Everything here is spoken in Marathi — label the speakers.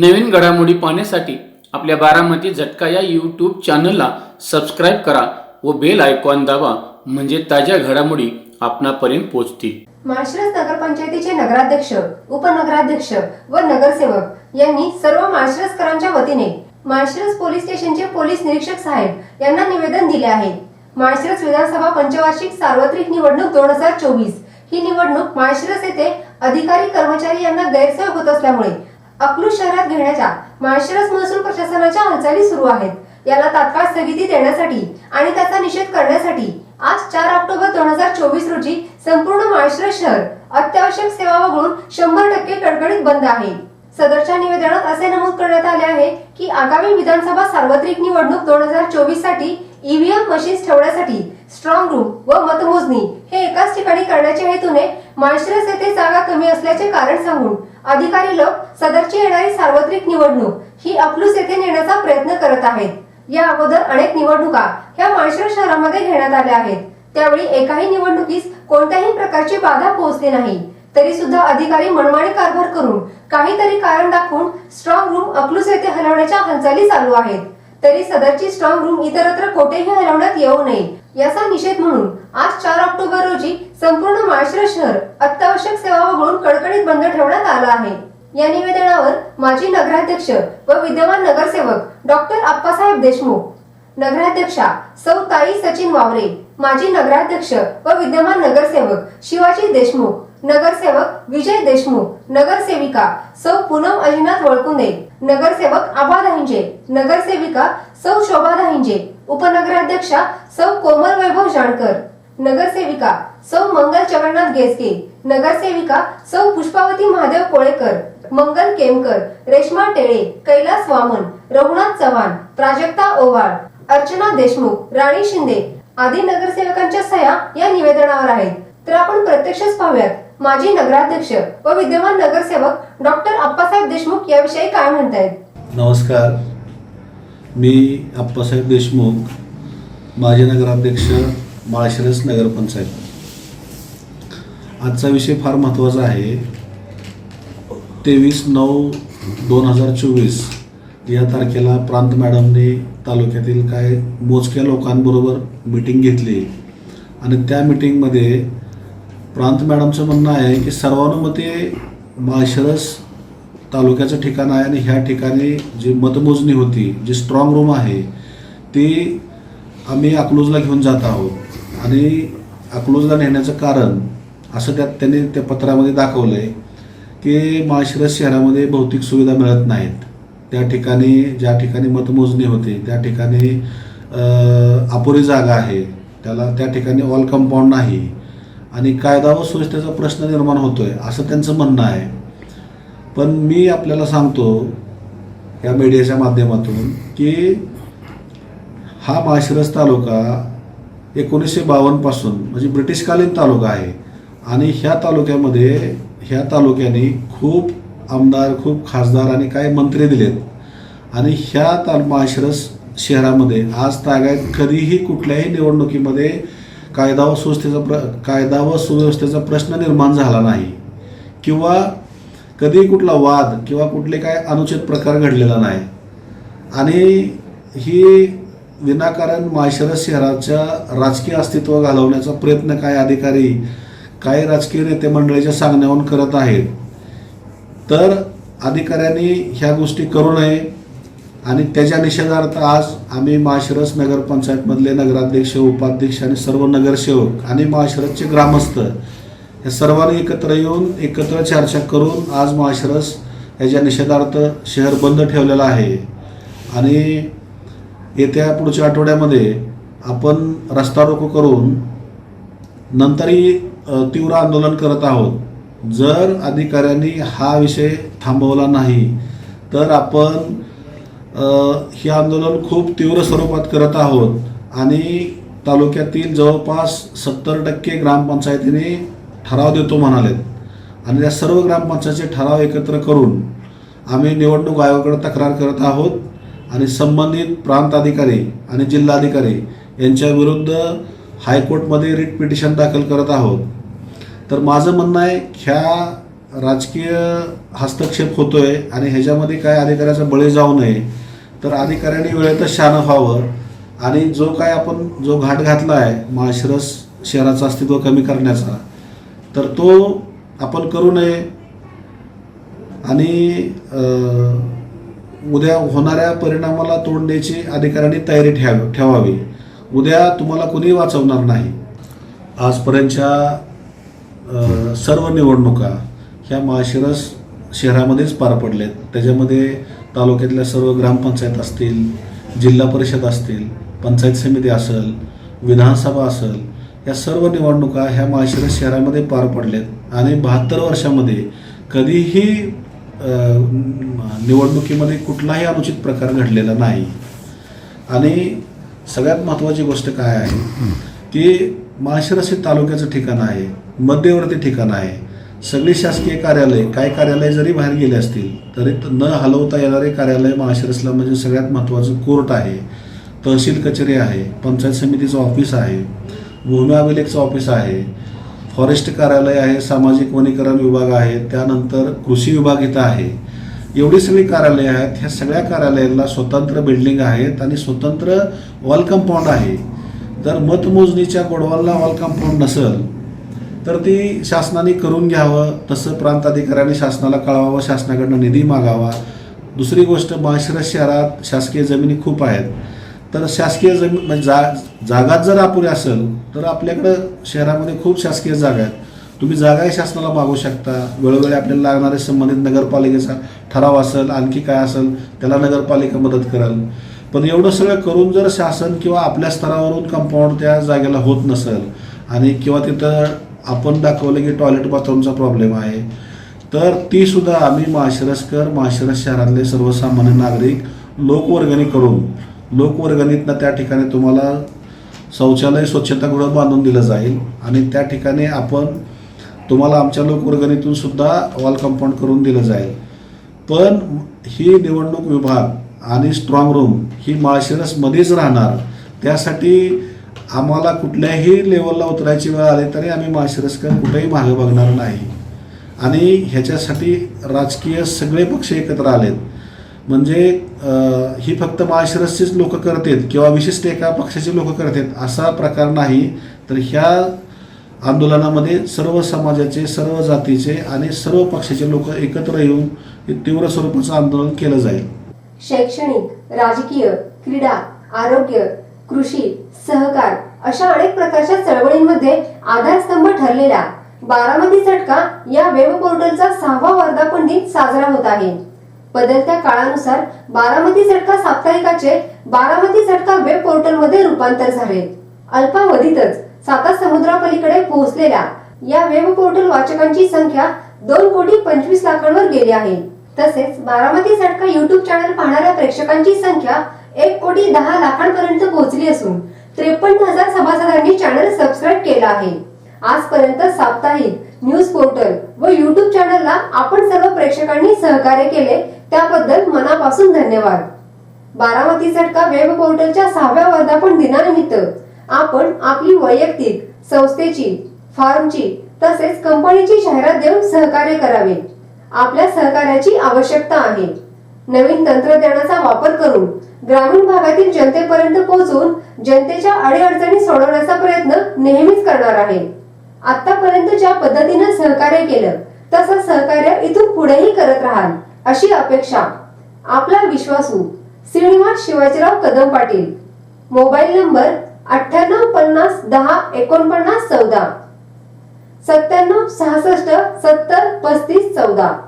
Speaker 1: नवीन घडामोडी पाहण्यासाठी आपल्या बारामती झटका या यूट्यूब चॅनलला सबस्क्राईब करा व बेल आयकॉन दाबा म्हणजे ताज्या घडामोडी आपणापर्यंत पोहोचतील.
Speaker 2: माळशिरस नगरपंचायतीचे नगराध्यक्ष उपनगराध्यक्ष व नगरसेवक यांनी सर्व माळशिरसकरांच्या वतीने माळशिरस पोलीस स्टेशनचे पोलीस निरीक्षक साहेब यांना निवेदन दिले आहे. माळशिरस विधानसभा पंचवार्षिक सार्वत्रिक निवडणूक दोन हजार चोवीस ही निवडणूक माळशिरस येथे अधिकारी कर्मचारी यांना गैरसोय होत असल्यामुळे अकलूज शहरात घेण्याच्या माळशिरस महसूल प्रशासनाच्या हालचाली सुरू आहेत. याला तात्काळ स्थगिती देण्यासाठी आणि त्याचा निषेध करण्यासाठी आज चार ऑक्टोबर दोन हजार चोवीस रोजी संपूर्ण माळशिरस शहर अत्यावश्यक सेवा वगळून शंभर टक्के कडकडीत बंद आहे. सदरच्या निवेदनात असे नमूद करण्यात आले आहे की आगामी विधानसभा सार्वत्रिक निवडणूक दोन हजार चोवीससाठी ईव्हीएम मशीन्स ठेवण्यासाठी स्ट्रॉंग रूम व मतमोजणी हे एकाच ठिकाणी करण्याच्या हेतूने माळशिरस येथे जागा कमी असल्याचे कारण सांगून अधिकारी लोक सदरची येणारी सार्वत्रिक निवडणूक ही अकलूस येथे नेण्याचा प्रयत्न करत आहेत. या अगोदर अनेक निवडणुका ह्या माळशिरस शहरामध्ये घेण्यात आल्या आहेत. त्यावेळी एकाही निवडणुकीस कोणत्याही प्रकारची बाधा पोहोचली नाही. तरी सुद्धा अधिकारी मनमाणी कारभार करून काहीतरी कारण दाखवून स्ट्रॉंग रूम अकलूस येथे हलवण्याच्या हालचाली चालू आहेत. तरी सदरची स्ट्रॉंग रूम इतरत्र कोठेही हलवण्यात येऊ नये याचा निषेध म्हणून आज चार ऑक्टोबर रोजी संपूर्ण माळशिरस शहर अत्यावश्यक सेवा वगळून कडकडीत बंद ठेवण्यात आला आहे. या निवेदनावर माजी नगराध्यक्ष व विद्यमान नगरसेवक डॉक्टर आप्पासाहेब देशमुख नगराध्यक्षा सौ ताई सचिन वावरे माजी नगराध्यक्ष व विद्यमान नगरसेवक शिवाजी देशमुख नगरसेवक विजय देशमुख नगरसेविका सौ पूनम अजिनाथ वळकुंदे नगरसेवक आबा दाहिंजे नगरसेविका सौ शोभा दाहिंजे उपनगराध्यक्षा सौ कोमल वैभव जाणकर नगरसेविका सौ मंगल जगन्नाथ गेसके नगरसेविका सौ पुष्पावती महादेव कोळेकर मंगल केमकर रेश्मा टेळे कैलास वामन रघुनाथ चव्हाण प्राजक्ता ओवाळ अर्चना देशमुख राणी शिंदे आदी नगरसेवकांच्या सह्या या निवेदनावर आहेत. तर आपण प्रत्यक्षच पाहूयात माजी नगराध्यक्ष व विद्यमान नगरसेवक डॉक्टर आप्पासाहेब देशमुख याविषयी काय म्हणतायत?
Speaker 3: नमस्कार. मी आप्पासाहेब देशमुख माजी नगराध्यक्ष माळशिरस नगरपंचायत आजचा विषय फार महत्त्वाचा आहे. तेवीस नऊ दोन हजार चोवीस या तारखेला प्रांत मॅडमने तालुक्यातील काय मोजक्या लोकांबरोबर मीटिंग घेतली. आणि त्या मिटिंगमध्ये प्रांत मॅडमचं म्हणणं आहे की सर्वानुमते माळशिरस तालुक्याचं ठिकाण आहे आणि ह्या ठिकाणी जी मतमोजणी होती जी स्ट्रॉंग रूम आहे ती आम्ही अकलूजला घेऊन जात आहोत. आणि अकलूजला नेण्याचं कारण असं त्यात त्यांनी त्या पत्रामध्ये दाखवलं आहे की माळशिरस शहरामध्ये भौतिक सुविधा मिळत नाहीत. त्या ठिकाणी ज्या ठिकाणी मतमोजणी होते त्या ठिकाणी अपुरी जागा आहे. त्याला त्या ठिकाणी ऑल कंपाऊंड नाही. आणि कायदा व सुरक्षेचा प्रश्न निर्माण होतो आहे असं त्यांचं म्हणणं आहे. पण मी आपल्याला सांगतो या मीडियाच्या माध्यमातून की हा माळशिरस तालुका एकोणीसशे बावन्नपासून म्हणजे ब्रिटिशकालीन तालुका आहे. आणि ह्या तालुक्यामध्ये ह्या तालुक्याने खूप आमदार खूप खासदार आणि काही मंत्री दिलेत. आणि ह्या ताल माळशिरस शहरामध्ये आज तागायत कधीही कुठल्याही निवडणुकीमध्ये कायदा व सुव्यवस्थेचा प्र कायदा व सुव्यवस्थेचा प्रश्न निर्माण झाला नाही. किंवा कधी कुठला वाद किंवा कुठले काय अनुचित प्रकार घडलेला नाही. आणि ही विनाकारण माळशिरस शहराच्या राजकीय अस्तित्व घालवण्याचा प्रयत्न काय अधिकारी काही राजकीय नेते मंडळीच्या सांगण्याहून करत आहेत. तर अधिकाऱ्यांनी ह्या गोष्टी करू नये आणि त्याच्या निषेधार्थ आज आम्ही माळशिरस नगरपंचायतमधले नगराध्यक्ष उपाध्यक्ष आणि सर्व नगरसेवक आणि माळशिरसचे ग्रामस्थ या सर्वांनी एकत्र येऊन एकत्र चर्चा करून आज महाशरस याच्या निषेधार्थ शहर बंद ठेवलेलं आहे. आणि येत्या पुढच्या आठवड्यामध्ये आपण रस्ता रोको करून नंतरही तीव्र आंदोलन करत आहोत. जर अधिकाऱ्यांनी हा विषय थांबवला नाही तर आपण हे आंदोलन खूप तीव्र स्वरूपात करत आहोत. आणि तालुक्यातील जवळपास सत्तर टक्के ग्रामपंचायतीने ठराव देतो म्हणालेत. आणि त्या सर्व ग्रामपंचायतचे ठराव एकत्र करून आम्ही निवडणूक आयोगाकडे तक्रार करत आहोत आणि संबंधित प्रांत अधिकारी आणि जिल्हाधिकारी यांच्या विरुद्ध हायकोर्टमध्ये रिट पिटिशन दाखल करत आहोत. तर माझं म्हणणं आहे ह्या राजकीय हस्तक्षेप होतोय आणि ह्याच्यामध्ये काय अधिकाऱ्याचा बळी जाऊ नये तर अधिकाऱ्यांनी वेळेतच शानं व्हावं आणि जो काय आपण जो घाट घातला आहे माळशिरस शहराचं अस्तित्व कमी करण्याचा तर तो आपण करू नये. आणि उद्या होणाऱ्या परिणामाला तोंड द्यायची अधिकाऱ्यांनी तयारी ठेव ठेवावी. उद्या तुम्हाला कोणी वाचवणार नाही. आजपर्यंतच्या सर्व निवडणुका ह्या माळशिरस शहरामध्येच पार पडलेत. त्याच्यामध्ये तालुक्यातल्या सर्व ग्रामपंचायत असतील जिल्हा परिषद असतील पंचायत समिती असेल विधानसभा असेल या सर्व निवडणुका ह्या माळशिरस शहरामध्ये पार पडल्यात आणि बहात्तर वर्षामध्ये कधीही निवडणुकीमध्ये कुठलाही अनुचित प्रकार घडलेला नाही. आणि सगळ्यात महत्त्वाची गोष्ट काय आहे की माळशिरस हे तालुक्याचं ठिकाण आहे मध्यवर्ती ठिकाण आहे. सगळी शासकीय कार्यालय काय कार्यालय जरी बाहेर गेले असतील तरी न हलवता येणारे कार्यालय माळशिरसला म्हणजे सगळ्यात महत्त्वाचं कोर्ट आहे. तहसील कचेरी आहे पंचायत समितीचं ऑफिस आहे. भूमी अभिलेखचं ऑफिस आहे. फॉरेस्ट कार्यालय आहे सामाजिक वनीकरण विभाग आहे त्यानंतर कृषी विभाग इथं आहे. एवढी सगळी कार्यालय आहेत ह्या सगळ्या कार्यालयाला स्वतंत्र बिल्डिंग आहेत आणि स्वतंत्र वॉल कंपाऊंड आहे. जर मतमोजणीच्या गोडवालला वॉल कंपाऊंड नसेल तर ती शासनाने करून घ्यावं तसं प्रांताधिकाऱ्याने शासनाला कळवावं शासनाकडनं निधी मागावा. दुसरी गोष्ट माळशिरस शहरात शासकीय जमिनी खूप आहेत. तर शासकीय जमीन म्हणजे जा जागाच जर अपुरी असेल तर आपल्याकडं शहरामध्ये खूप शासकीय जागा आहेत. तुम्ही जागाही शासनाला मागू शकता. वेळोवेळी आपल्याला लागणारे संबंधित नगरपालिकेचा ठराव असेल आणखी काय असेल त्याला नगरपालिका मदत करेल. पण एवढं सगळं करून जर शासन किंवा आपल्या स्तरावरून कंपाऊंड त्या जागेला होत नसेल आणि किंवा तिथं आपण दाखवलं की टॉयलेट बाथरूमचा प्रॉब्लेम आहे तर ती सुद्धा आम्ही माशिरसकर माशिरस शहरातले सर्वसामान्य नागरिक लोकवर्गणी करून लोकवर्गणीतनं त्या ठिकाणी तुम्हाला शौचालय स्वच्छतागृह बांधून दिलं जाईल आणि त्या ठिकाणी आपण तुम्हाला आमच्या लोकवर्गणीतून सुद्धा वॉल कंपाऊंड करून दिलं जाईल. पण ही निवडणूक विभाग आणि स्ट्रॉंग रूम ही माळशिरसमध्येच राहणार. त्यासाठी आम्हाला कुठल्याही लेवलला उतरायची वेळ आली तरी आम्ही माळशिरसकर कुठेही मागे बघणार नाही. आणि ह्याच्यासाठी राजकीय सगळे पक्ष एकत्र आलेत. म्हणजे ही फक्त माळशिरसचीच लोक करतात किंवा विशिष्ट एका पक्षाचे लोक करतात असा प्रकार नाही. तर ह्या आंदोलनामध्ये सर्व समाजाचे सर्व जातीचे आणि सर्व पक्षाचे लोक एकत्र येऊन तीव्र स्वरूपाचं आंदोलन केलं जाईल.
Speaker 2: शैक्षणिक राजकीय क्रीडा आरोग्य कृषी सहकार अशा अनेक प्रकारच्या चळवळींमध्ये आधारस्तंभ ठरलेला बारामती झटका या वेब पोर्टलचा सहावा वर्धापन दिन साजरा होत आहे. बदलत्या काळानुसार बारामती झटका साप्ताहिकाचे बारामती झटका वेब पोर्टलमध्ये रूपांतर झाले. अल्पावधीतच साता समुद्रापलीकडे पोहोचलेल्या या वेब पोर्टल वाचकांची संख्या दोन कोटी पंचवीस लाखांवर गेली आहे. तसेच बारामती झटका युट्यूब चॅनल पाहणाऱ्या प्रेक्षकांची संख्या एक कोटी दहा लाखांपर्यंत पोहोचली असून त्रेपन्न हजार सभासदांनी चॅनल सबस्क्राईब केला आहे. आजपर्यंत साप्ताहिक न्यूज पोर्टल व युट्यूब चॅनलला आपण सर्व प्रेक्षकांनी सहकार्य केले त्याबद्दल मनापासून धन्यवाद. बारामती झटका वेब पोर्टलच्या सहाव्या वर्धापन दिनानिमित्त आपण आपली वैयक्तिक संस्थेची फार्मची तसेच कंपनीची जाहिरात देऊन सहकार्य करावे. आपल्या सहकार्याची आवश्यकता आहे. नवीन तंत्रज्ञानाचा वापर करून ग्रामीण भागातील जनतेपर्यंत पोहोचून जनतेच्या अडीअडचणी सोडवण्याचा प्रयत्न नेहमीच करणार आहे. आतापर्यंत ज्या पद्धतीनं सहकार्य केलं तसं सहकार्य इथून पुढेही करत राहाल. अशी अपेक्षा. आपला विश्वासू श्रीनिवास शिवाजीराव कदम पाटील. मोबाईल नंबर अठ्ठ्याण्णव पन्नास दहा एकोणपन्नास चौदा. सत्त्याण्णव सहासष्ट सत्तर पस्तीस चौदा.